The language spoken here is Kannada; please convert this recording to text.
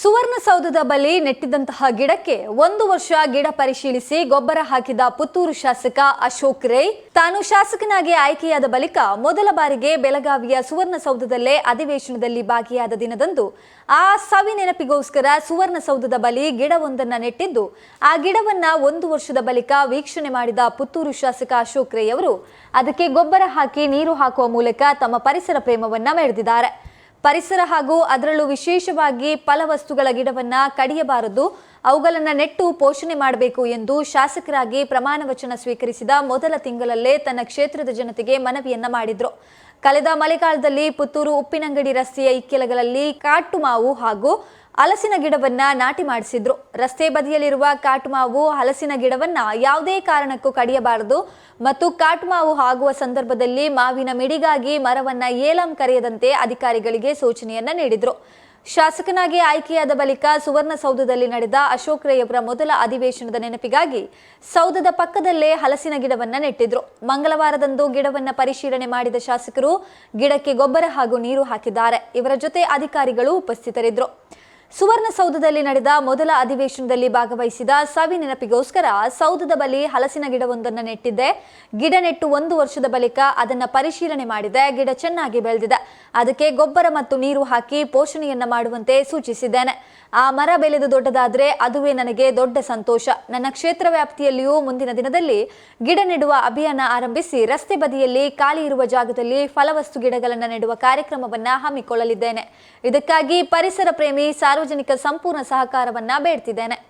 ಸುವರ್ಣಸೌಧದ ಬಳಿ ನೆಟ್ಟಿದ್ದಂತಹ ಗಿಡಕ್ಕೆ ಒಂದು ವರ್ಷ ಗಿಡ ಪರಿಶೀಲಿಸಿ ಗೊಬ್ಬರ ಹಾಕಿದ ಪುತ್ತೂರು ಶಾಸಕ ಅಶೋಕ್ ರೈ. ತಾನು ಶಾಸಕನಾಗಿ ಆಯ್ಕೆಯಾದ ಬಳಿಕ ಮೊದಲ ಬಾರಿಗೆ ಬೆಳಗಾವಿಯ ಸುವರ್ಣಸೌಧದಲ್ಲೇ ಅಧಿವೇಶನದಲ್ಲಿ ಭಾಗಿಯಾದ ದಿನದಂದು ಆ ಸವಿ ನೆನಪಿಗೋಸ್ಕರ ಸುವರ್ಣಸೌಧದ ಬಳಿ ಗಿಡವೊಂದನ್ನು ನೆಟ್ಟಿದ್ದು, ಆ ಗಿಡವನ್ನ ಒಂದು ವರ್ಷದ ಬಳಿಕ ವೀಕ್ಷಣೆ ಮಾಡಿದ ಪುತ್ತೂರು ಶಾಸಕ ಅಶೋಕ್ ರೈ ಅವರು, ಅದಕ್ಕೆ ಗೊಬ್ಬರ ಹಾಕಿ ನೀರು ಹಾಕುವ ಮೂಲಕ ತಮ್ಮ ಪರಿಸರ ಪ್ರೇಮವನ್ನ ಮೆರೆದಿದ್ದಾರೆ. ಪರಿಸರ ಹಾಗೂ ಅದರಲ್ಲೂ ವಿಶೇಷವಾಗಿ ಫಲವಸ್ತುಗಳ ಗಿಡವನ್ನ ಕಡಿಯಬಾರದು. ಅವುಗಳನ್ನ ನೆಟ್ಟು ಪೋಷಣೆ ಮಾಡಬೇಕು ಎಂದು ಶಾಸಕರಾಗಿ ಪ್ರಮಾಣ ವಚನ ಸ್ವೀಕರಿಸಿದ ಮೊದಲ ತಿಂಗಳಲ್ಲೇ ತನ್ನ ಕ್ಷೇತ್ರದ ಜನತೆಗೆ ಮನವಿಯನ್ನ ಮಾಡಿದ್ರು. ಕಳೆದ ಮಳೆಗಾಲದಲ್ಲಿ ಪುತ್ತೂರು ಉಪ್ಪಿನಂಗಡಿ ರಸ್ತೆಯ ಇಕ್ಕೆಲಗಳಲ್ಲಿ ಕಾಟು ಮಾವು ಹಾಗೂ ಹಲಸಿನ ಗಿಡವನ್ನ ನಾಟಿ ಮಾಡಿಸಿದ್ರು. ರಸ್ತೆ ಬದಿಯಲ್ಲಿರುವ ಕಾಟುಮಾವು ಹಲಸಿನ ಗಿಡವನ್ನ ಯಾವುದೇ ಕಾರಣಕ್ಕೂ ಕಡಿಯಬಾರದು ಮತ್ತು ಕಾಟುಮಾವು ಆಗುವ ಸಂದರ್ಭದಲ್ಲಿ ಮಾವಿನ ಮಿಡಿಗಾಗಿ ಮರವನ್ನ ಏಲಂ ಕರೆಯದಂತೆ ಅಧಿಕಾರಿಗಳಿಗೆ ಸೂಚನೆಯನ್ನ ನೀಡಿದ್ರು. ಶಾಸಕನಾಗಿ ಆಯ್ಕೆಯಾದ ಬಳಿಕ ಸುವರ್ಣಸೌಧದಲ್ಲಿ ನಡೆದ ಅಶೋಕ್ ರೈಯವರ ಮೊದಲ ಅಧಿವೇಶನದ ನೆನಪಿಗಾಗಿ ಸೌಧದ ಪಕ್ಕದಲ್ಲೇ ಹಲಸಿನ ಗಿಡವನ್ನ ನೆಟ್ಟಿದ್ರು. ಮಂಗಳವಾರದಂದು ಗಿಡವನ್ನ ಪರಿಶೀಲನೆ ಮಾಡಿದ ಶಾಸಕರು ಗಿಡಕ್ಕೆ ಗೊಬ್ಬರ ಹಾಗೂ ನೀರು ಹಾಕಿದ್ದಾರೆ. ಇವರ ಜೊತೆ ಅಧಿಕಾರಿಗಳು ಉಪಸ್ಥಿತರಿದ್ದರು ಸುವರ್ಣಸೌಧದಲ್ಲಿ ನಡೆದ ಮೊದಲ ಅಧಿವೇಶನದಲ್ಲಿ ಭಾಗವಹಿಸಿದ ಸವಿ ನೆನಪಿಗೋಸ್ಕರ ಸೌಧದ ಬಳಿ ಹಲಸಿನ ಗಿಡವೊಂದನ್ನು ನೆಟ್ಟಿದ್ದೆ. ಗಿಡ ನೆಟ್ಟು ಒಂದು ವರ್ಷದ ಬಳಿಕ ಅದನ್ನ ಪರಿಶೀಲನೆ ಮಾಡಿದೆ. ಗಿಡ ಚೆನ್ನಾಗಿ ಬೆಳೆದಿದೆ. ಅದಕ್ಕೆ ಗೊಬ್ಬರ ಮತ್ತು ನೀರು ಹಾಕಿ ಪೋಷಣೆಯನ್ನ ಮಾಡುವಂತೆ ಸೂಚಿಸಿದ್ದೇನೆ. ಆ ಮರ ಬೆಳೆದು ದೊಡ್ಡದಾದರೆ ಅದುವೇ ನನಗೆ ದೊಡ್ಡ ಸಂತೋಷ. ನನ್ನ ಕ್ಷೇತ್ರ ವ್ಯಾಪ್ತಿಯಲ್ಲಿಯೂ ಮುಂದಿನ ದಿನದಲ್ಲಿ ಗಿಡ ನೆಡುವ ಅಭಿಯಾನ ಆರಂಭಿಸಿ ರಸ್ತೆ ಬದಿಯಲ್ಲಿ ಖಾಲಿ ಇರುವ ಜಾಗದಲ್ಲಿ ಫಲವಸ್ತು ಗಿಡಗಳನ್ನು ನೆಡುವ ಕಾರ್ಯಕ್ರಮವನ್ನು ಹಮ್ಮಿಕೊಳ್ಳಲಿದ್ದೇನೆ. ಇದಕ್ಕಾಗಿ ಪರಿಸರ ಪ್ರೇಮಿ ಸಾರ್ವಜನಿಕ ಸಂಪೂರ್ಣ ಸಹಕಾರವನ್ನ ಬೇಡ್ತಿದ್ದೇನೆ.